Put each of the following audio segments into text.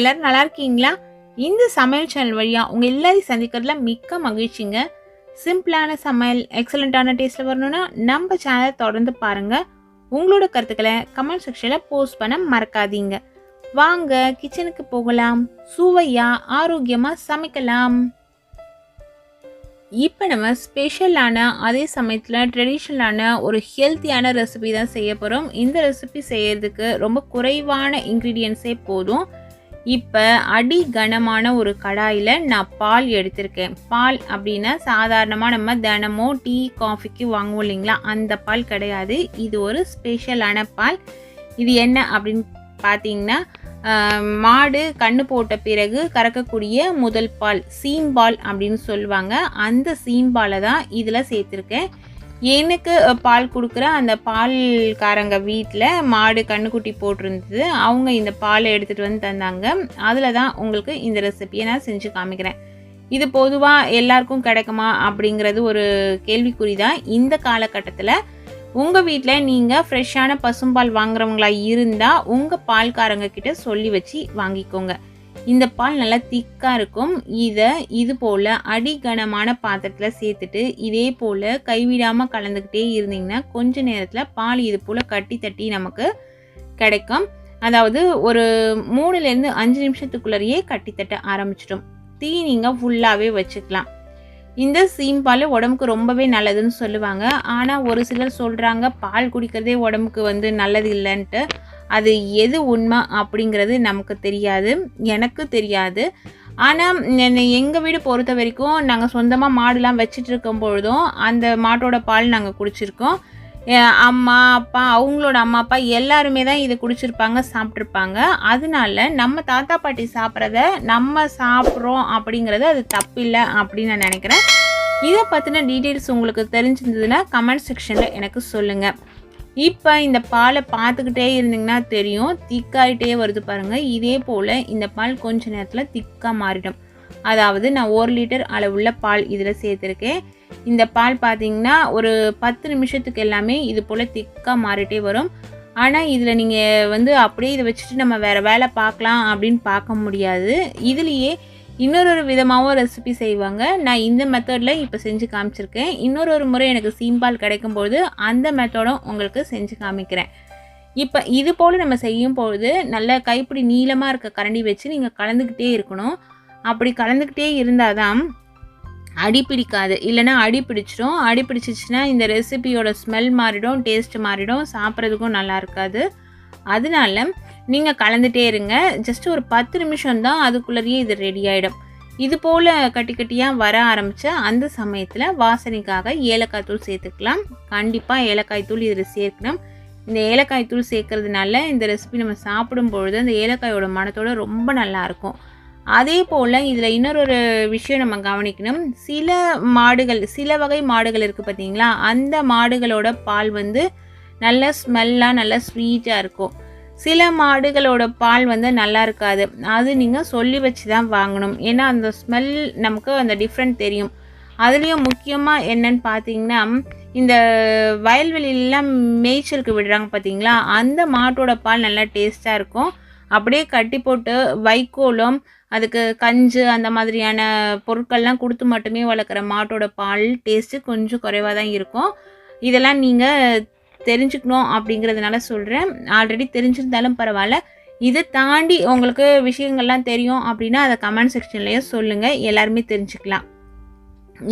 எல்லாரும் நல்லா இருக்கீங்களா? இந்த சமையல் சேனல் வழியா உங்க எல்லாரையும் சந்திக்கிறதுல மிக்க மகிழ்ச்சிங்க. சிம்பிளான சமையல் எக்ஸலண்ட்டான டேஸ்ட்ல வரணும்னா நம்ம சேனலை தொடர்ந்து பாருங்க. உங்களோட கருத்துக்களை கமெண்ட் செக்ஷன்ல போஸ்ட் பண்ண மறக்காதீங்க. வாங்க கிச்சனுக்கு போகலாம். சுவையா ஆரோக்கியமா சமைக்கலாம். இப்போ நம்ம ஸ்பெஷலான அதே சமயத்தில் ட்ரெடிஷ்னலான ஒரு ஹெல்த்தியான ரெசிபி தான் செய்ய போகிறோம் இந்த ரெசிபி செய்யறதுக்கு ரொம்ப குறைவான இன்க்ரீடியன்ஸே போதும். இப்போ அடி கனமான ஒரு கடாயில் நான் பால் எடுத்திருக்கேன். பால் அப்படின்னா சாதாரணமாக நம்ம தினமும் டீ காஃபிக்கு வாங்குவோம் இல்லைங்களா? அந்த பால் கிடையாது. இது ஒரு ஸ்பெஷலான பால். இது என்ன அப்படின்னு பார்த்தீங்கன்னா மாடு கண்ணு போட்ட பிறகு கறக்கக்கூடிய முதல் பால் சீம்பால் அப்படின்னு சொல்லுவாங்க. அந்த சீம்பாலை தான் இதில் சேர்த்துருக்கேன். எனக்கு பால் கொடுக்குற அந்த பால்காரங்க வீட்டில் மாடு கண்ணுக்குட்டி போட்டிருந்தது. அவங்க இந்த பாலை எடுத்துகிட்டு வந்து தந்தாங்க. அதில் தான் உங்களுக்கு இந்த ரெசிபியை நான் செஞ்சு காமிக்கிறேன். இது பொதுவாக எல்லாருக்கும் கிடைக்குமா அப்படிங்கிறது ஒரு கேள்விக்குறி தான். இந்த காலகட்டத்தில் உங்கள் வீட்டில் நீங்கள் ஃப்ரெஷ்ஷான பசும்பால் வாங்குறவங்களா இருந்தால் உங்கள் பால்காரங்க கிட்ட சொல்லி வச்சு வாங்கிக்கோங்க. இந்த பால் நல்லா திக்காக இருக்கும். இதை இது போல் அடிகனமான பாத்திரத்தில் சேர்த்துட்டு இதே போல் கைவிடாமல் கலந்துக்கிட்டே இருந்தீங்கன்னா கொஞ்ச நேரத்தில் பால் இது போல் கட்டி தட்டி நமக்கு கிடைக்கும். அதாவது ஒரு மூணுலேருந்து அஞ்சு நிமிஷத்துக்குள்ளேயே கட்டி தட்ட ஆரம்பிச்சிடும். தீ நீங்கள் ஃபுல்லாகவே வச்சுக்கலாம். இந்த சீம்பால் உடம்புக்கு ரொம்பவே நல்லதுன்னு சொல்லுவாங்க. ஆனால் ஒரு சிலர் சொல்கிறாங்க பால் குடிக்கிறதே உடம்புக்கு வந்து நல்லது இல்லைன்ட்டு. அது எது உண்மை அப்படிங்கிறது நமக்கு தெரியாது எனக்கு தெரியாது. ஆனால் எங்கள் வீடு பொறுத்த வரைக்கும் நாங்கள் சொந்தமாக மாடுலாம் வச்சுட்டு இருக்கும் பொழுதும் அந்த மாட்டோட பால் நாங்கள் குடிச்சிருக்கோம். அம்மா அப்பா அவங்களோட அம்மா அப்பா எல்லாருமே தான் இதை குடிச்சிருப்பாங்க சாப்பிட்ருப்பாங்க அதனால நம்ம தாத்தா பாட்டி சாப்பிட்றத நம்ம சாப்பிட்றோம் அப்படிங்கிறது அது தப்பில்லை அப்படின்னு நான் நினைக்கிறேன். இதை பற்றின டீட்டெயில்ஸ் உங்களுக்கு தெரிஞ்சிருந்ததுன்னா கமெண்ட் செக்ஷனில் எனக்கு சொல்லுங்கள் இப்போ இந்த பாலை பார்த்துக்கிட்டே இருந்தீங்கன்னா தெரியும். திக்காயிட்டே வருது பாருங்கள் இதே போல் இந்த பால் கொஞ்ச நேரத்தில் திக்காக மாறிடும். அதாவது நான் ஒரு லிட்டர் அளவுள்ள பால் இதில் சேர்த்துருக்கேன். இந்த பால் பார்த்தீங்கன்னா ஒரு பத்து நிமிஷத்துக்கு எல்லாமே இது போல் திக்காக மாறிட்டே வரும். ஆனால் இதில் நீங்கள் வந்து அப்படியே இதை வச்சுட்டு நம்ம வேறு வேலை பார்க்கலாம் அப்படின்னு பார்க்க முடியாது. இதுலேயே இன்னொரு ஒரு விதமாகவும் ரெசிபி செய்வாங்க. நான் இந்த மெத்தடில் இப்போ செஞ்சு காமிச்சிருக்கேன். இன்னொரு ஒரு முறை எனக்கு சீம்பால் கிடைக்கும்போது அந்த மெத்தடும் உங்களுக்கு செஞ்சு காமிக்கிறேன். இப்போ இது போல் நம்ம செய்யும் பொழுது நல்ல கைப்பிடி நீளமாக இருக்க கரண்டி வச்சு நீங்கள் கலந்துக்கிட்டே இருக்கணும். அப்படி கலந்துக்கிட்டே இருந்தால் தான் அடி பிடிக்காது. இல்லைன்னா அடி பிடிச்சிடும் அடி பிடிச்சிச்சுன்னா இந்த ரெசிபியோட ஸ்மெல் மாறிடும் டேஸ்ட் மாறிடும். சாப்பிட்றதுக்கும் நல்லா இருக்காது. அதனால நீங்கள் கலந்துட்டே இருங்க. ஜஸ்ட் ஒரு பத்து நிமிஷம் தான் அதுக்குள்ளேயே இது ரெடி ஆகிடும் இது போல் கட்டி கட்டியாக வர ஆரம்பித்த அந்த சமயத்தில் வாசனைக்காக ஏலக்காய் தூள் சேர்த்துக்கலாம். கண்டிப்பாக ஏலக்காய் தூள் இதில் சேர்க்கணும். இந்த ஏலக்காய் தூள் சேர்க்கறதுனால இந்த ரெசிபி நம்ம சாப்பிடும் பொழுது அந்த ஏலக்காயோட மனத்தோட ரொம்ப நல்லாயிருக்கும் அதே போல் இதில் இன்னொரு ஒரு விஷயம் நம்ம கவனிக்கணும். சில மாடுகள் சில வகை மாடுகள் இருக்குது பார்த்தீங்களா அந்த மாடுகளோட பால் வந்து நல்ல ஸ்மெல்லாக நல்லா ஸ்வீட்டாக இருக்கும். சில மாடுகளோட பால் வந்து நல்லா இருக்காது. அது நீங்கள் சொல்லி வச்சு தான் வாங்கணும். ஏன்னா அந்த ஸ்மெல் நமக்கு அந்த டிஃப்ரெண்ட் தெரியும். அதுலேயும் முக்கியமாக என்னன்னு பார்த்தீங்கன்னா இந்த வயல்வெளியிலாம் மேய்ச்சலுக்கு விடுறாங்க பார்த்தீங்களா அந்த மாட்டோட பால் நல்லா டேஸ்ட்டாக இருக்கும். அப்படியே கட்டி போட்டு வைக்கோலும் அதுக்கு கஞ்சு அந்த மாதிரியான பொருட்கள்லாம் கொடுத்து மட்டுமே வளர்க்குற மாட்டோட பால் டேஸ்ட்டு கொஞ்சம் குறைவாக தான் இருக்கும். இதெல்லாம் நீங்கள் தெரிஞ்சுக்கணும் அப்படிங்கிறதுனால சொல்கிறேன் ஆல்ரெடி தெரிஞ்சிருந்தாலும் பரவாயில்ல. இதை தாண்டி உங்களுக்கு விஷயங்கள்லாம் தெரியும் அப்படின்னா அதை கமெண்ட் செக்ஷன்லேயே சொல்லுங்கள் எல்லாருமே தெரிஞ்சுக்கலாம்.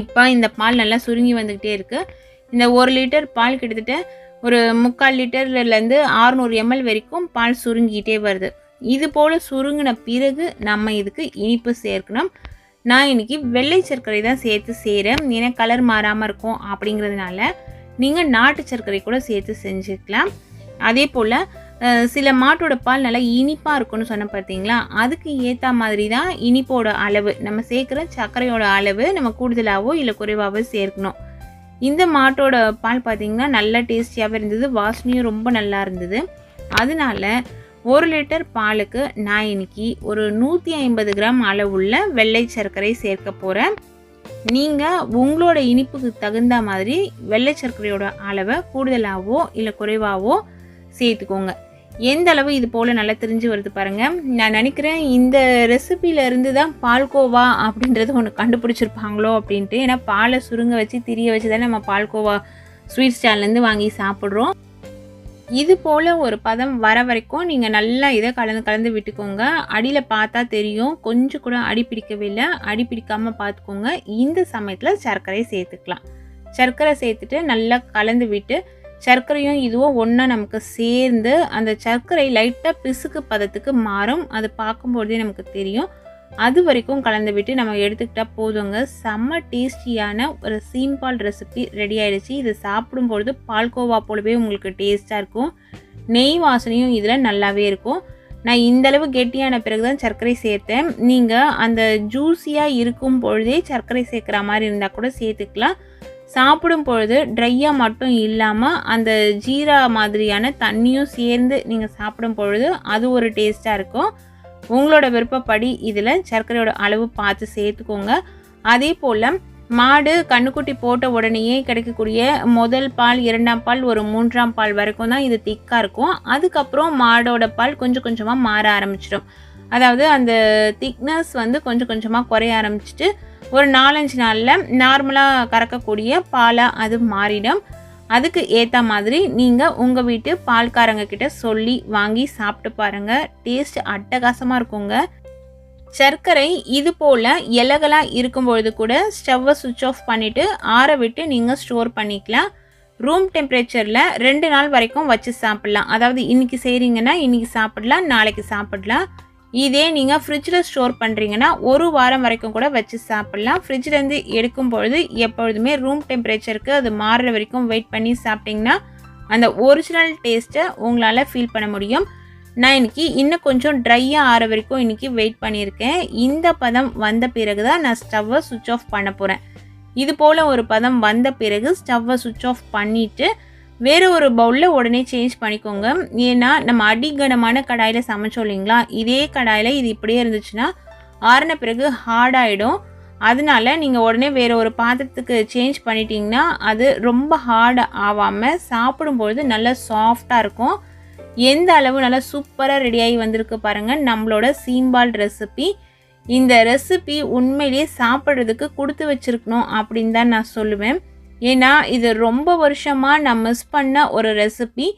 இப்போ இந்த பால் நல்லா சுருங்கி வந்துக்கிட்டே இருக்குது இந்த ஒரு லிட்டர் பால் கிட்டத்தட்ட ஒரு முக்கால் லிட்டர்லேருந்து ஆறுநூறு எம்எல் வரைக்கும் பால் சுருங்கிட்டே வருது. இது போல் சுருங்கின பிறகு நம்ம இதுக்கு இனிப்பு சேர்க்கணும். நான் இன்றைக்கி வெள்ளை சர்க்கரை தான் சேர்த்து செய்கிறேன் ஏன்னா கலர் மாறாமல் இருக்கும் அப்படிங்கிறதுனால நீங்கள் நாட்டு சர்க்கரை கூட சேர்த்து செஞ்சுக்கலாம். அதே போல் சில மாட்டோட பால் நல்லா இனிப்பாக இருக்கும்னு சொன்ன பார்த்தீங்களா அதுக்கு ஏற்ற மாதிரி தான் இனிப்போட அளவு நம்ம சேர்க்குற சர்க்கரையோட அளவு நம்ம கூடுதலாகவோ இல்லை குறைவாகவோ சேர்க்கணும். இந்த மாட்டோட பால் பார்த்தீங்கன்னா நல்லா டேஸ்டியாகவே இருந்தது வாசனையும் ரொம்ப நல்லா இருந்தது. அதனால ஒரு லிட்டர் பாலுக்கு நான் இன்னைக்கு ஒரு நூற்றி ஐம்பது கிராம் அளவுள்ள வெள்ளை சர்க்கரை சேர்க்க போகிறேன் நீங்கள் உங்களோட இனிப்புக்கு தகுந்த மாதிரி வெள்ளை சர்க்கரையோட அளவை கூடுதலாகவோ இல்லை குறைவாகவோ சேர்த்துக்கோங்க. எந்த அளவு இது போல் நல்லா தெரிஞ்சு வருது பாருங்கள் நான் நினைக்கிறேன் இந்த ரெசிபியில இருந்து தான் பால்கோவா அப்படின்றது ஒன்று கண்டுபிடிச்சிருப்பாங்களோ அப்படின்ட்டு. ஏன்னா பாலை சுருங்க வச்சு திரிய வச்சு தான் நம்ம பால்கோவா ஸ்வீட் ஸ்டால்லேருந்து வாங்கி சாப்பிட்றோம். இது போல் ஒரு பதம் வர வரைக்கும் நீங்கள் நல்லா இதை கலந்து கலந்து விட்டுக்கோங்க. அடியில் பார்த்தா தெரியும். கொஞ்சம் கூட அடி பிடிக்கவே இல்லை. அடி பிடிக்காமல் பார்த்துக்கோங்க. இந்த சமயத்தில் சர்க்கரையை சேர்த்துக்கலாம். சர்க்கரை சேர்த்துட்டு நல்லா கலந்து விட்டு சர்க்கரையும் இதுவும் ஒன்றா நமக்கு சேர்ந்து அந்த சர்க்கரை லைட்டாக பிசுக்கு பதத்துக்கு மாறும். அது பார்க்கும்போதே நமக்கு தெரியும். அது வரைக்கும் கலந்து விட்டு நம்ம எடுத்துக்கிட்டால் போதுங்க. செம்ம டேஸ்டியான ஒரு சீம்பால் ரெசிபி ரெடி ஆயிடுச்சு. இது சாப்பிடும்பொழுது பால்கோவா போலவே உங்களுக்கு டேஸ்ட்டாக இருக்கும். நெய் வாசனையும் இதில் நல்லாவே இருக்கும். நான் இந்தளவு கெட்டியான பிறகு தான் சர்க்கரை சேர்த்தேன். நீங்கள் அந்த ஜூஸியாக இருக்கும் பொழுதே சர்க்கரை சேர்க்குற மாதிரி இருந்தால் கூட சேர்த்துக்கலாம். சாப்பிடும் பொழுது ட்ரையாக மட்டும் இல்லாமல் அந்த ஜீரா மாதிரியான தண்ணியும் சேர்ந்து நீங்கள் சாப்பிடும் பொழுது அது ஒரு டேஸ்ட்டாக இருக்கும். உங்களோட விருப்பப்படி இதில் சர்க்கரையோட அளவு பார்த்து சேர்த்துக்கோங்க. அதே போல் மாடு கண்ணுக்குட்டி போட்ட உடனேயே கிடைக்கக்கூடிய முதல் பால் இரண்டாம் பால் ஒரு மூன்றாம் பால் வரைக்கும் தான் இது திக்காக இருக்கும். அதுக்கப்புறம் மாடோட பால் கொஞ்சம் கொஞ்சமாக மாற ஆரம்பிச்சிடும். அதாவது அந்த திக்னஸ் வந்து கொஞ்சம் கொஞ்சமாக குறைய ஆரம்பிச்சிட்டு ஒரு நாலஞ்சு நாளில் நார்மலாக கறக்கக்கூடிய பாலாக அது மாறிடும். அதுக்கு ஏற்ற மாதிரி நீங்கள் உங்கள் வீட்டு பால்காரங்க கிட்ட சொல்லி வாங்கி சாப்பிட்டு பாருங்கள் டேஸ்ட் அட்டகாசமாக இருக்குங்க. சர்க்கரை இது போல் இலகலாக இருக்கும் பொழுது கூட ஸ்டவ்வை சுவிட்ச் ஆஃப் பண்ணிவிட்டு ஆற விட்டு நீங்கள் ஸ்டோர் பண்ணிக்கலாம். ரூம் டெம்பரேச்சரில் ரெண்டு நாள் வரைக்கும் வச்சு சாப்பிட்லாம். அதாவது இன்றைக்கி செய்கிறீங்கன்னா இன்றைக்கி சாப்பிட்லாம் நாளைக்கு சாப்பிட்லாம். இதே நீங்கள் ஃப்ரிட்ஜில் ஸ்டோர் பண்ணுறீங்கன்னா ஒரு வாரம் வரைக்கும் கூட வச்சு சாப்பிட்லாம். ஃப்ரிட்ஜ்லேருந்து எடுக்கும் பொழுது எப்பொழுதுமே ரூம் டெம்பரேச்சருக்கு அது மாறுற வரைக்கும் வெயிட் பண்ணி சாப்பிட்டிங்கன்னா அந்த ஒரிஜினல் டேஸ்ட்டை உங்களால் ஃபீல் பண்ண முடியும். நான் இன்றைக்கி இன்னும் கொஞ்சம் ட்ரையாக ஆற வரைக்கும் இன்றைக்கி வெயிட் பண்ணியிருக்கேன். இந்த பதம் வந்த பிறகு தான் நான் ஸ்டவ்வை சுவிட்ச் ஆஃப் பண்ண போகிறேன் இது போல் ஒரு பதம் வந்த பிறகு ஸ்டவ்வை சுவிட்ச் ஆஃப் பண்ணிவிட்டு வேறு ஒரு பவுலில் உடனே சேஞ்ச் பண்ணிக்கோங்க. ஏன்னா நம்ம அடிகனமான கடாயில் சமைச்சோம் இல்லைங்களா? இதே கடாயில் இது இப்படியே இருந்துச்சுன்னா ஆறின பிறகு ஹார்டாகிடும் அதனால நீங்கள் உடனே வேறு ஒரு பாத்திரத்துக்கு சேஞ்ச் பண்ணிட்டீங்கன்னா அது ரொம்ப ஹார்டு ஆகாமல் சாப்பிடும்பொழுது நல்லா சாஃப்டாக இருக்கும். எந்த அளவு நல்லா சூப்பராக ரெடியாகி வந்திருக்கு பாருங்கள் நம்மளோட சீம்பால் ரெசிபி இந்த ரெசிபி உண்மையிலேயே சாப்பிட்றதுக்கு கொடுத்து வச்சுருக்கணும் அப்படின்னு தான் நான் சொல்லுவேன். ஏன்னா இது ரொம்ப வருஷமாக நான் மிஸ் பண்ண ஒரு ரெசிபி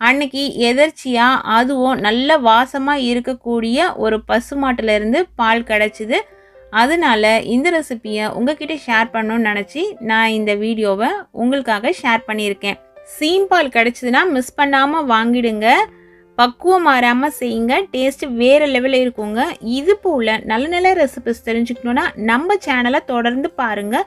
அன்னைக்கு எதர்ச்சியாக அதுவும் நல்ல வாசமாக இருக்கக்கூடிய ஒரு பசுமாட்டிலேருந்து பால் கிடச்சிது. அதனால இந்த ரெசிப்பியை உங்ககிட்ட ஷேர் பண்ணணும்னு நினச்சி நான் இந்த வீடியோவை உங்களுக்காக ஷேர் பண்ணியிருக்கேன். சீம்பால் கிடச்சிதுன்னா மிஸ் பண்ணாமல் வாங்கிடுங்க. பக்குவம் மாறாமல் செய்யுங்க. டேஸ்ட் வேறு லெவலில் இருக்குங்க. இது போல் நல்ல நல்ல ரெசிபிஸ் தெரிஞ்சுக்கணுன்னா நம்ம சேனலை தொடர்ந்து பாருங்கள்